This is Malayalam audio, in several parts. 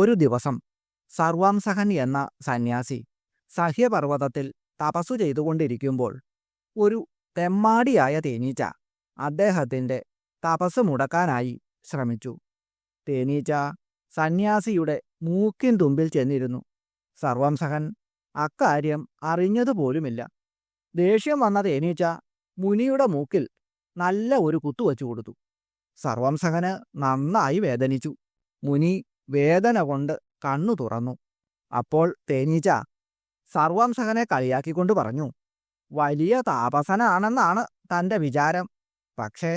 ഒരു ദിവസം സർവാംസഹൻ എന്ന സന്യാസി സഹ്യപർവതത്തിൽ തപസ്സു ചെയ്തുകൊണ്ടിരിക്കുമ്പോൾ ഒരു തെമ്മാടിയായ തേനീച്ച അദ്ദേഹത്തിന്റെ തപസ് മുടക്കാനായി ശ്രമിച്ചു. തേനീച്ച സന്യാസിയുടെ മൂക്കിൻ തുമ്പിൽ ചെന്നിരുന്നു. സർവംസഹൻ അക്കാര്യം അറിഞ്ഞതുപോലുമില്ല. ദേഷ്യം വന്ന തേനീച്ച മുനിയുടെ മൂക്കിൽ നല്ല ഒരു കുത്തുവച്ചു കൊടുത്തു സർവംസഹന് നന്നായി വേദനിച്ചു. മുനി വേദന കൊണ്ട് കണ്ണു തുറന്നു. അപ്പോൾ തേനീച്ച സർവംസഹനെ കളിയാക്കിക്കൊണ്ട് പറഞ്ഞു വലിയ താപസനാണെന്നാണ് തന്റെ വിചാരം. പക്ഷേ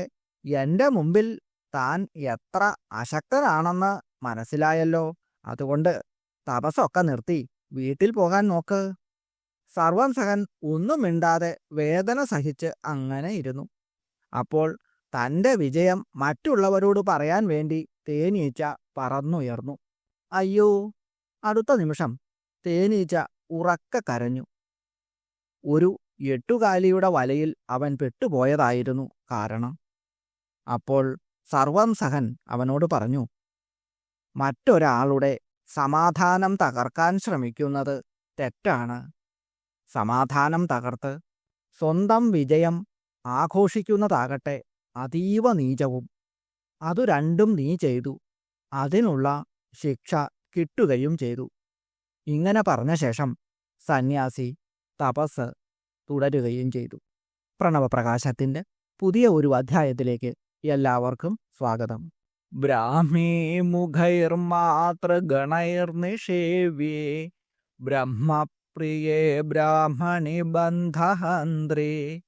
എന്റെ മുമ്പിൽ താൻ എത്ര അശക്തനാണെന്ന് മനസ്സിലായല്ലോ. അതുകൊണ്ട് തപസ്സൊക്കെ നിർത്തി വീട്ടിൽ പോകാൻ നോക്ക്. സർവംസഹൻ ഒന്നും മിണ്ടാതെ വേദന സഹിച്ച് അങ്ങനെ ഇരുന്നു. അപ്പോൾ തന്റെ വിജയം മറ്റുള്ളവരോട് പറയാൻ വേണ്ടി തേനീച്ച പറന്നുയർന്നു. അയ്യോ അടുത്ത നിമിഷം തേനീച്ച ഉറക്ക കരഞ്ഞു. ഒരു എട്ടുകാലിയുടെ വലയിൽ അവൻ പെട്ടുപോയതായിരുന്നു കാരണം. അപ്പോൾ സർവം സഹൻ അവനോട് പറഞ്ഞു മറ്റൊരാളുടെ സമാധാനം തകർക്കാൻ ശ്രമിക്കുന്നത് തെറ്റാണ്. സമാധാനം തകർത്ത് സ്വന്തം വിജയം ആഘോഷിക്കുന്നതാകട്ടെ അതീവ നീചവും. അതു രണ്ടും നീ ചെയ്തു. അതിനുള്ള ശിക്ഷ കിട്ടുകയും ചെയ്തു. ഇങ്ങനെ പറഞ്ഞ ശേഷം സന്യാസി തപസ് തുടരുകയും ചെയ്തു. പ്രണവപ്രകാശത്തിന്റെ പുതിയ ഒരു അധ്യായത്തിലേക്ക് എല്ലാവർക്കും സ്വാഗതം. ബ്രാഹ്മീ മുഖൈർമാതൃഗണൈർനിഷേവ്യേ ബ്രഹ്മപ്രിയേ ബ്രാഹ്മണി ബന്ധഹന്ത്രേ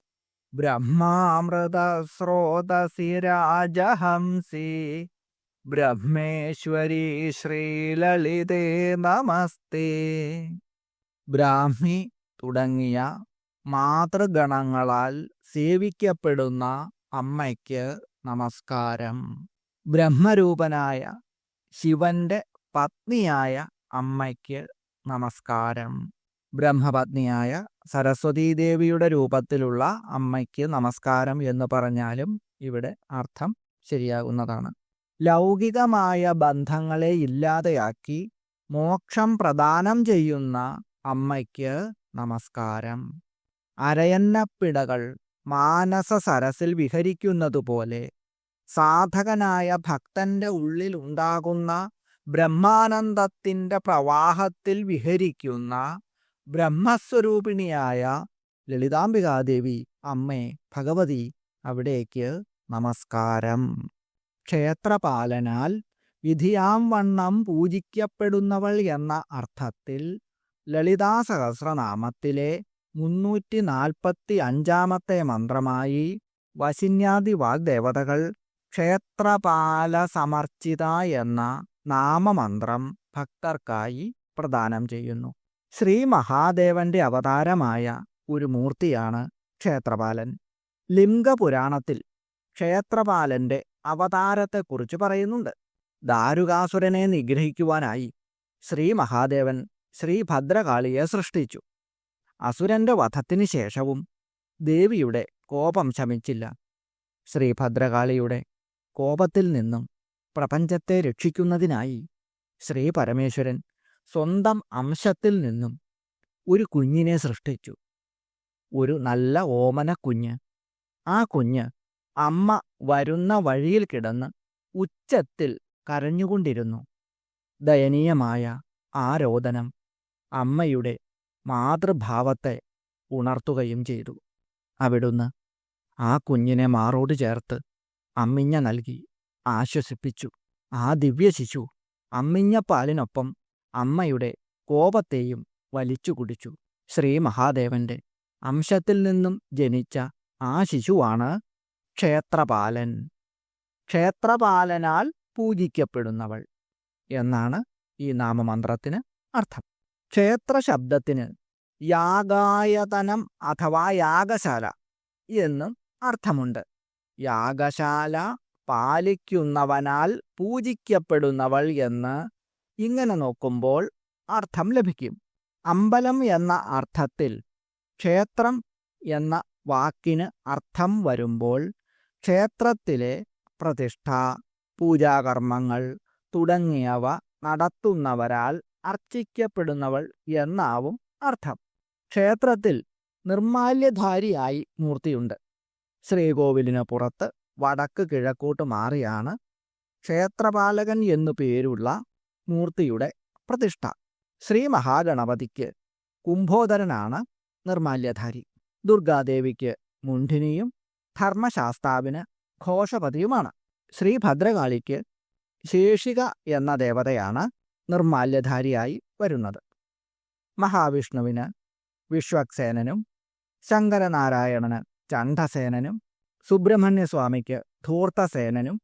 ബ്രഹ്മാമൃതസ്രോതസി രാജഹംസി ബ്രഹ്മേശ്വരി ശ്രീലളിതേ നമസ്തേ. ബ്രാഹ്മി തുടങ്ങിയ മാതൃഗണങ്ങളാൽ സേവിക്കപ്പെടുന്ന അമ്മയ്ക്ക് നമസ്കാരം. ബ്രഹ്മരൂപനായ ശിവന്റെ പത്നിയായ അമ്മയ്ക്ക് നമസ്കാരം. ബ്രഹ്മപത്നിയായ സരസ്വതീദേവിയുടെ രൂപത്തിലുള്ള അമ്മയ്ക്ക് നമസ്കാരം എന്ന് പറഞ്ഞാലും ഇവിടെ അർത്ഥം ശരിയാകുന്നതാണ്. ലൗകികമായ ബന്ധങ്ങളെ ഇല്ലാതെയാക്കി മോക്ഷം പ്രദാനം ചെയ്യുന്ന അമ്മയ്ക്ക് നമസ്കാരം. അരയന്നപ്പിടകൾ മാനസ സരസിൽ വിഹരിക്കുന്നതുപോലെ സാധകനായ ഭക്തന്റെ ഉള്ളിൽ ഉണ്ടാകുന്ന ബ്രഹ്മാനന്ദത്തിന്റെ പ്രവാഹത്തിൽ വിഹരിക്കുന്ന ബ്രഹ്മസ്വരൂപിണിയായ ലളിതാംബികാദേവി അമ്മേ ഭഗവതി അവിടേക്ക് നമസ്കാരം. ക്ഷേത്രപാലനാൽ വിധിയാം വണ്ണം പൂജിക്കപ്പെടുന്നവൾ എന്ന അർത്ഥത്തിൽ ലളിതാ സഹസ്രനാമത്തിലെ മുന്നൂറ്റി നാൽപ്പത്തി അഞ്ചാമത്തെ മന്ത്രമായി വശിന്യാദി വാഗ്ദേവതകൾ ക്ഷേത്രപാല സമർച്ചിത എന്ന നാമമന്ത്രം ഭക്തർക്കായി പ്രദാനം ചെയ്യുന്നു. ശ്രീ മഹാദേവന്റെ അവതാരമായ ഒരു മൂർത്തിയാണ് ക്ഷേത്രപാലൻ. ലിംഗപുരാണത്തിൽ ക്ഷേത്രപാലന്റെ അവതാരത്തെക്കുറിച്ച് പറയുന്നുണ്ട്. ദാരുകാസുരനെ നിഗ്രഹിക്കുവാനായി ശ്രീ മഹാദേവൻ ശ്രീ ഭദ്രകാളിയെ സൃഷ്ടിച്ചു. അസുരന്റെ വധത്തിനു ശേഷവും ദേവിയുടെ കോപം ശമിച്ചില്ല. ശ്രീ ഭദ്രകാളിയുടെ കോപത്തിൽ നിന്നും പ്രപഞ്ചത്തെ രക്ഷിക്കുന്നതിനായി ശ്രീ പരമേശ്വരൻ സ്വന്തം അംശത്തിൽ നിന്നും ഒരു കുഞ്ഞിനെ സൃഷ്ടിച്ചു. ഒരു നല്ല ഓമന കുഞ്ഞ് ആ കുഞ്ഞ് അമ്മ വരുന്ന വഴിയിൽ കിടന്ന് ഉച്ചത്തിൽ കരഞ്ഞുകൊണ്ടിരുന്നു. ദയനീയമായ ആ രോദനം അമ്മയുടെ മാതൃഭാവത്തെ ഉണർത്തുകയും ചെയ്തു. അവിടുന്ന് ആ കുഞ്ഞിനെ മാറോട് ചേർത്ത് അമ്മിഞ്ഞ നൽകി ആശ്വസിപ്പിച്ചു. ആ ദിവ്യ ശിശു അമ്മിഞ്ഞ പാലിനൊപ്പം അമ്മയുടെ കോപത്തെയും വലിച്ചു കുടിച്ചു. ശ്രീ മഹാദേവന്റെ അംശത്തിൽ നിന്നും ജനിച്ച ആ ശിശുവാണ് ക്ഷേത്രപാലൻ. ക്ഷേത്രപാലനാൽ പൂജിക്കപ്പെടുന്നവൾ എന്നാണ് ഈ നാമമന്ത്രത്തിന് അർത്ഥം. ക്ഷേത്ര ശബ്ദത്തിന് യാഗായതനം അഥവാ യാഗശാല എന്നും അർത്ഥമുണ്ട്. യാഗശാല പാലിക്കുന്നവനാൽ പൂജിക്കപ്പെടുന്നവൾ എന്ന് ഇങ്ങനെ നോക്കുമ്പോൾ അർത്ഥം ലഭിക്കും. അമ്പലം എന്ന അർത്ഥത്തിൽ ക്ഷേത്രം എന്ന വാക്കിന് അർത്ഥം വരുമ്പോൾ ക്ഷേത്രത്തിലെ പ്രതിഷ്ഠ പൂജാകർമ്മങ്ങൾ തുടങ്ങിയവ നടത്തുന്നവരാൽ അർച്ചിക്കപ്പെടുന്നവൾ എന്നാവും അർത്ഥം. ക്ഷേത്രത്തിൽ നിർമാല്യധാരിയായി മൂർത്തിയുണ്ട്. ശ്രീകോവിലിന് പുറത്ത് വടക്ക് കിഴക്കോട്ട് മാറിയാണ് ക്ഷേത്രപാലകൻ എന്നു പേരുള്ള മൂർത്തിയുടെ പ്രതിഷ്ഠ. ശ്രീ മഹാഗണപതിക്ക് കുംഭോദരനാണ് നിർമാല്യധാരി ദുർഗാദേവിക്ക് മുണ്ഠിനിയും ധർമ്മശാസ്താവിന് ഘോഷപതിയുമാണ്. ശ്രീ ഭദ്രകാളിക്ക് ശേഷിക എന്ന ദേവതയാണ് നിർമാല്യധാരിയായി വരുന്നത്. മഹാവിഷ്ണുവിന് വിശ്വക്സേനനും ശങ്കരനാരായണന് ചണ്ഡസേനനും സുബ്രഹ്മണ്യസ്വാമിക്ക് ധൂർത്തസേനനും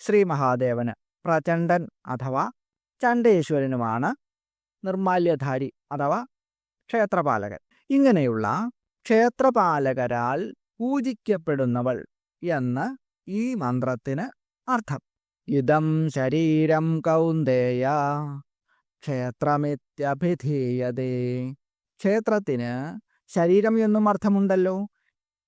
ശ്രീ മഹാദേവന് പ്രചണ്ഡൻ അഥവാ ചണ്ഡേശ്വരനുമാണ് നിർമാല്യധാരി അഥവാ ക്ഷേത്രപാലകൻ. ഇങ്ങനെയുള്ള ക്ഷേത്രപാലകരാൽ പൂജിക്കപ്പെടുന്നവൾ എന്ന് ഈ മന്ത്രത്തിന് അർത്ഥം. ഇതം ശരീരം കൗന്ദേയ ക്ഷേത്രമിത്യഭിധീയതേ. ക്ഷേത്രത്തിന് ശരീരം എന്നും അർത്ഥമുണ്ടല്ലോ.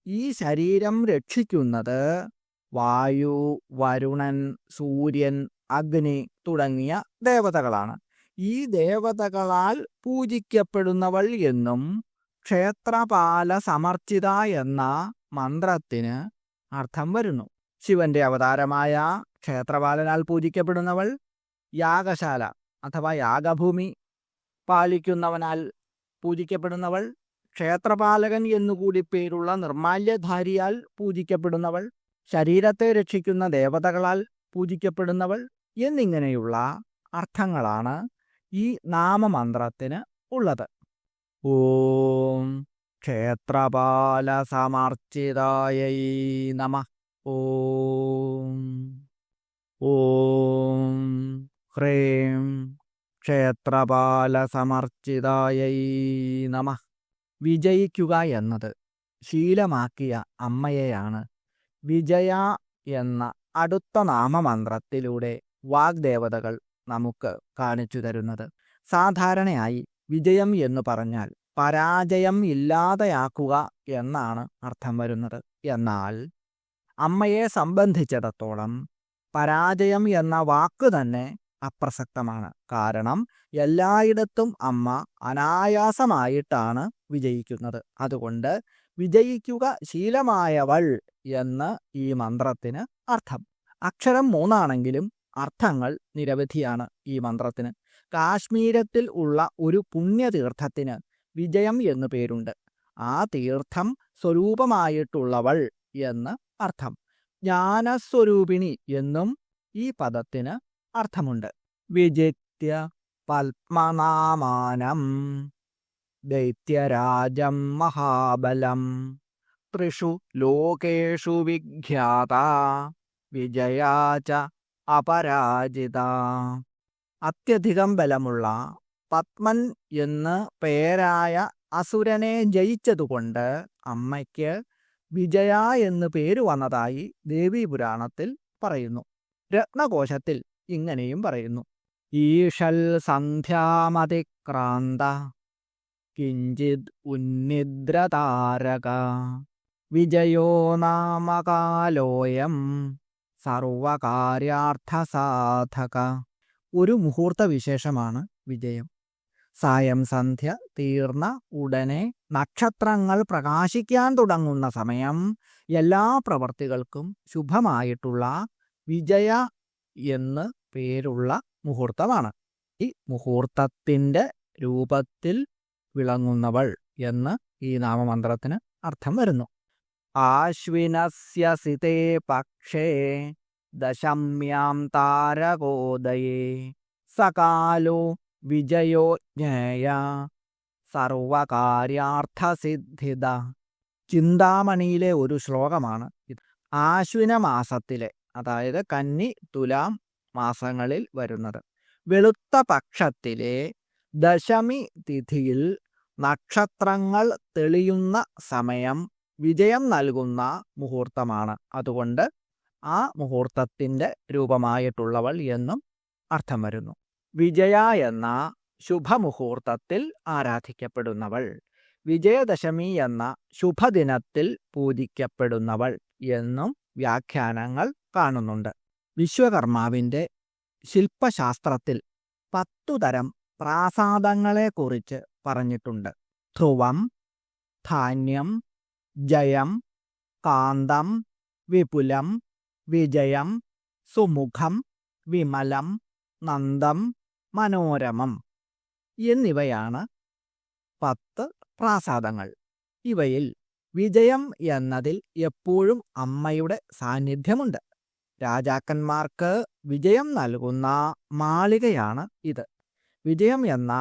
ഈ ശരീരം രക്ഷിക്കുന്നത് വായു വരുണൻ സൂര്യൻ അഗ്നി തുടങ്ങിയ ദേവതകളാണ്. ഈ ദേവതകളാൽ പൂജിക്കപ്പെടുന്നവൾ എന്നും ക്ഷേത്രപാല സമർച്ചിത എന്ന മന്ത്രത്തിന് അർത്ഥം വരുന്നു. ശിവന്റെ അവതാരമായ ക്ഷേത്രപാലനാൽ പൂജിക്കപ്പെടുന്നവൾ യാഗശാല അഥവാ യാഗഭൂമി പാലിക്കുന്നവനാൽ പൂജിക്കപ്പെടുന്നവൾ ക്ഷേത്രപാലകൻ എന്നുകൂടി പേരുള്ള നിർമാല്യധാരിയാൽ പൂജിക്കപ്പെടുന്നവൾ ശരീരത്തെ രക്ഷിക്കുന്ന ദേവതകളാൽ പൂജിക്കപ്പെടുന്നവൾ എന്നിങ്ങനെയുള്ള അർത്ഥങ്ങളാണ് ഈ നാമമന്ത്രത്തിന് ഉള്ളത്. ഓം ക്ഷേത്രപാല സമർച്ചിതായൈ നമ ഓം ഓം ഹ്രീം ക്ഷേത്രപാല സമർച്ചിതായൈ നമ വിജയിക്കുക എന്നത് ശീലമാക്കിയ അമ്മയെയാണ്. വിജയ എന്ന അടുത്ത നാമമന്ത്രത്തിലൂടെ വാഗ്ദേവതകൾ നമുക്ക് കാണിച്ചു തരുന്നത്. സാധാരണയായി വിജയം എന്ന് പറഞ്ഞാൽ പരാജയം ഇല്ലാതെയാക്കുക എന്നാണ് അർത്ഥം വരുന്നത്. എന്നാൽ അമ്മയെ സംബന്ധിച്ചിടത്തോളം പരാജയം എന്ന വാക്ക് തന്നെ അപ്രസക്തമാണ്. കാരണം എല്ലായിടത്തും അമ്മ അനായാസമായിട്ടാണ് വിജയിക്കുന്നത്. അതുകൊണ്ട് വിജയിക്കുക ശീലമായവൾ എന്ന് ഈ മന്ത്രത്തിന് അർത്ഥം. അക്ഷരം മൂന്നാണെങ്കിലും അർത്ഥങ്ങൾ നിരവധിയാണ് ഈ മന്ത്രത്തിന്. കാശ്മീരത്തിൽ ഉള്ള ഒരു പുണ്യതീർത്ഥത്തിന് വിജയം എന്നു പേരുണ്ട്. ആ തീർത്ഥം സ്വരൂപമായിട്ടുള്ളവൾ എന്ന് അർത്ഥം. ജ്ഞാനസ്വരൂപിണി എന്നും ഈ പദത്തിന് അർത്ഥമുണ്ട്. വിജിത്യ പത്മനാമാനം ദൈത്യരാജം മഹാബലം ത്രിഷു ലോകേഷു വിഖ്യാത വിജയാച അപരാജിത. അത്യധികം ബലമുള്ള പത്മൻ എന്ന് പേരായ അസുരനെ ജയിച്ചതുകൊണ്ട് അമ്മയ്ക്ക് വിജയ എന്ന് പേര് വന്നതായി ദേവീപുരാണത്തിൽ പറയുന്നു. രത്നകോശത്തിൽ ഇങ്ങനെയും പറയുന്നു. ഈഷൽ സന്ധ്യാമതിക്രാന്ത കിഞ്ചിത് ഉന്നിദ്രതാരക വിജയോ നാമകാലോയം സർവകാര്യാർത്ഥസാധക ഒരു മുഹൂർത്ത വിശേഷമാണ് വിജയം. സായം സന്ധ്യ തീർന്ന ഉടനെ നക്ഷത്രങ്ങൾ പ്രകാശിക്കാൻ തുടങ്ങുന്ന സമയം എല്ലാ പ്രവർത്തികൾക്കും ശുഭമായിട്ടുള്ള വിജയ എന്ന് പേരുള്ള മുഹൂർത്തമാണ്. ഈ മുഹൂർത്തത്തിന്റെ രൂപത്തിൽ വിളങ്ങുന്നവൾ എന്ന് ഈ നാമമന്ത്രത്തിന് അർത്ഥം വരുന്നു. ആശ്വിനസ്യസിതേ പക്ഷേ ദശമ്യാം താരകോദയേ സകാലോ വിജയോ ജ്ഞേയ. സർവകാര്യാർത്ഥസിദ്ധിത. ചിന്താമണിയിലെ ഒരു ശ്ലോകമാണ് ഇത്. ആശ്വിന മാസത്തിലെ അതായത് കന്നി തുലാം മാസങ്ങളിൽ വരുന്നത്. വെളുത്ത പക്ഷത്തിലെ ദശമി തിഥിയിൽ നക്ഷത്രങ്ങൾ തെളിയുന്ന സമയം വിജയം നൽകുന്ന മുഹൂർത്തമാണ്. അതുകൊണ്ട് ആ മുഹൂർത്തത്തിന്റെ രൂപമായിട്ടുള്ളവൾ എന്നും അർത്ഥം വരുന്നു. വിജയ എന്ന ശുഭമുഹൂർത്തത്തിൽ ആരാധിക്കപ്പെടുന്നവൾ. വിജയദശമി എന്ന ശുഭദിനത്തിൽ പൂജിക്കപ്പെടുന്നവൾ എന്നും വ്യാഖ്യാനങ്ങൾ കാണുന്നുണ്ട്. വിശ്വകർമാവിന്റെ ശില്പശാസ്ത്രത്തിൽ പത്തുതരം പ്രാസാദങ്ങളെക്കുറിച്ച് പറഞ്ഞിട്ടുണ്ട്. ധ്രുവം ധാന്യം ജയം കാന്തം വിപുലം വിജയം സുമുഖം വിമലം നന്ദം മനോരമം എന്നിവയാണ് പത്ത് പ്രാസാദങ്ങൾ. ഇവയിൽ വിജയം എന്നതിൽ എപ്പോഴും അമ്മയുടെ സാന്നിധ്യമുണ്ട്. രാജാക്കന്മാർക്ക് വിജയം നൽകുന്ന മാളികയാണ് ഇത്. വിജയം എന്ന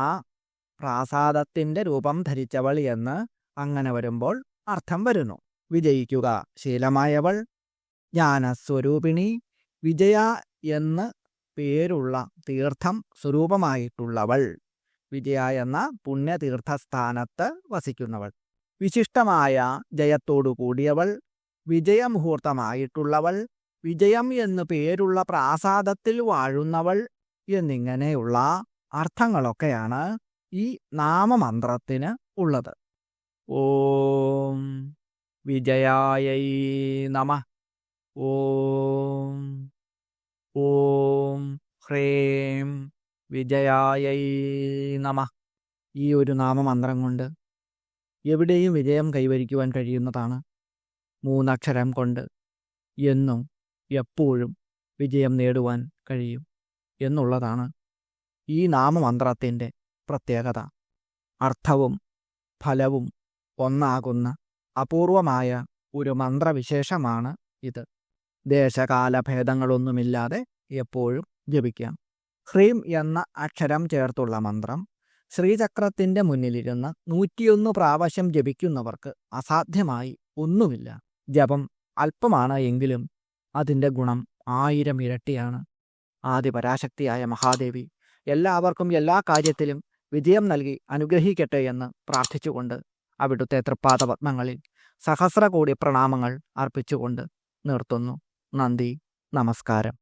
പ്രാസാദത്തിന്റെ രൂപം ധരിച്ചവൾ എന്ന് അങ്ങനെ വരുമ്പോൾ അർത്ഥം വരുന്നു. വിജയിക്കുക ശീലമായവൾ ജ്ഞാനസ്വരൂപിണി വിജയ എന്ന് പേരുള്ള തീർത്ഥം സ്വരൂപമായിട്ടുള്ളവൾ. വിജയ എന്ന പുണ്യതീർത്ഥസ്ഥാനത്ത് വസിക്കുന്നവൾ. വിശിഷ്ടമായ ജയത്തോടു കൂടിയവൾ. വിജയമുഹൂർത്തമായിട്ടുള്ളവൾ വിജയം എന്നു പേരുള്ള പ്രാസാദത്തിൽ വാഴുന്നവൾ എന്നിങ്ങനെയുള്ള അർത്ഥങ്ങളൊക്കെയാണ് ഈ നാമമന്ത്രത്തിന് ഉള്ളത്. ഓം വിജയായൈ നമ. ഓം ഓം ഹ്രേം വിജയായൈ നമ. ഈ ഒരു നാമമന്ത്രം കൊണ്ട് എവിടെയും വിജയം കൈവരിക്കുവാൻ കഴിയുന്നതാണ് മൂന്നക്ഷരം കൊണ്ട് എന്നും എപ്പോഴും വിജയം നേടുവാൻ കഴിയും എന്നുള്ളതാണ് ഈ നാമമന്ത്രത്തിന്റെ പ്രത്യേകത. അർത്ഥവും ഫലവും ഒന്നാകുന്ന അപൂർവമായ ഒരു മന്ത്രവിശേഷമാണ് ഇത്. ദേശകാല ഭേദങ്ങളൊന്നുമില്ലാതെ എപ്പോഴും ജപിക്കാം. ഹ്രീം എന്ന അക്ഷരം ചേർത്തുള്ള മന്ത്രം ശ്രീചക്രത്തിന്റെ മുന്നിലിരുന്ന് നൂറ്റിയൊന്ന് പ്രാവശ്യം ജപിക്കുന്നവർക്ക് അസാധ്യമായി ഒന്നുമില്ല. ജപം അല്പമാണ് എങ്കിലും അതിന്റെ ഗുണം ആയിരം ഇരട്ടിയാണ്. ആദിപരാശക്തിയായ മഹാദേവി എല്ലാവർക്കും എല്ലാ കാര്യത്തിലും വിജയം നൽകി അനുഗ്രഹിക്കട്ടെ എന്ന് പ്രാർത്ഥിച്ചുകൊണ്ട് അവിടുത്തെ തൃപ്പാദപത്മങ്ങളിൽ സഹസ്രകോടി സഹസ്ര കോടി പ്രണാമങ്ങൾ അർപ്പിച്ചുകൊണ്ട് നിർത്തുന്നു. നന്ദി. നമസ്കാരം.